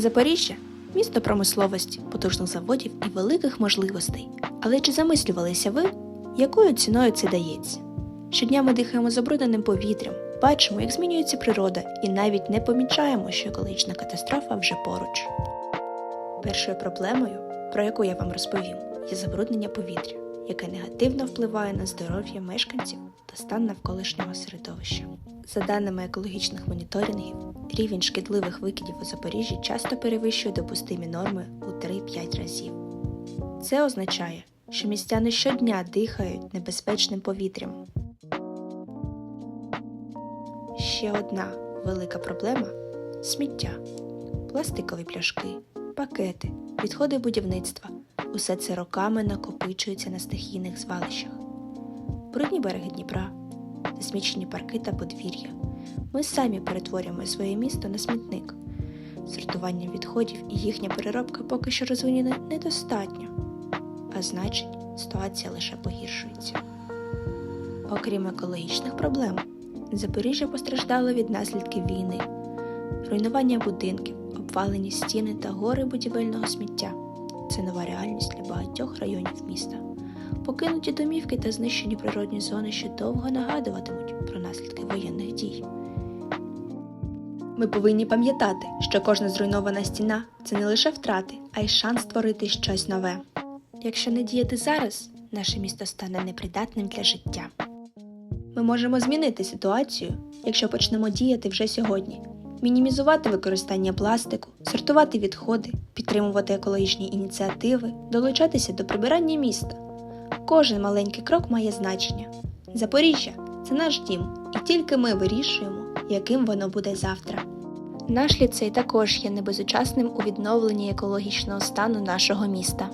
Запоріжжя місто промисловості, потужних заводів і великих можливостей. Але чи замислювалися ви, якою ціною це дається? Щодня ми дихаємо забрудненим повітрям, бачимо, як змінюється природа, і навіть не помічаємо, що екологічна катастрофа вже поруч. Першою проблемою, про яку я вам розповім, є забруднення повітря, яке негативно впливає на здоров'я мешканців та стан навколишнього середовища. За даними екологічних моніторингів, рівень шкідливих викидів у Запоріжжі часто перевищує допустимі норми у 3-5 разів. Це означає, що містяни щодня дихають небезпечним повітрям. Ще одна велика проблема сміття, пластикові пляшки, пакети, відходи будівництва. Усе це роками накопичується на стихійних звалищах. Брудні береги Дніпра, засмічені парки та подвір'я. Ми самі перетворюємо своє місто на смітник. Сортування відходів і їхня переробка поки що розвинені недостатньо, а значить, ситуація лише погіршується. Окрім екологічних проблем, Запоріжжя постраждало від наслідків війни, руйнування будинків, обвалені стіни та гори будівельного сміття. Це нова реальність для багатьох районів міста. Покинуті домівки та знищені природні зони ще довго нагадуватимуть про наслідки воєнних дій. Ми повинні пам'ятати, що кожна зруйнована стіна це не лише втрати, а й шанс створити щось нове. Якщо не діяти зараз, наше місто стане непридатним для життя. Ми можемо змінити ситуацію, якщо почнемо діяти вже сьогодні, мінімізувати використання пластику, сортувати відходи, підтримувати екологічні ініціативи, долучатися до прибирання міста. Кожен маленький крок має значення. Запоріжжя це наш дім, і тільки ми вирішуємо, яким воно буде завтра. Наш ліцей також є небезучасним у відновленні екологічного стану нашого міста.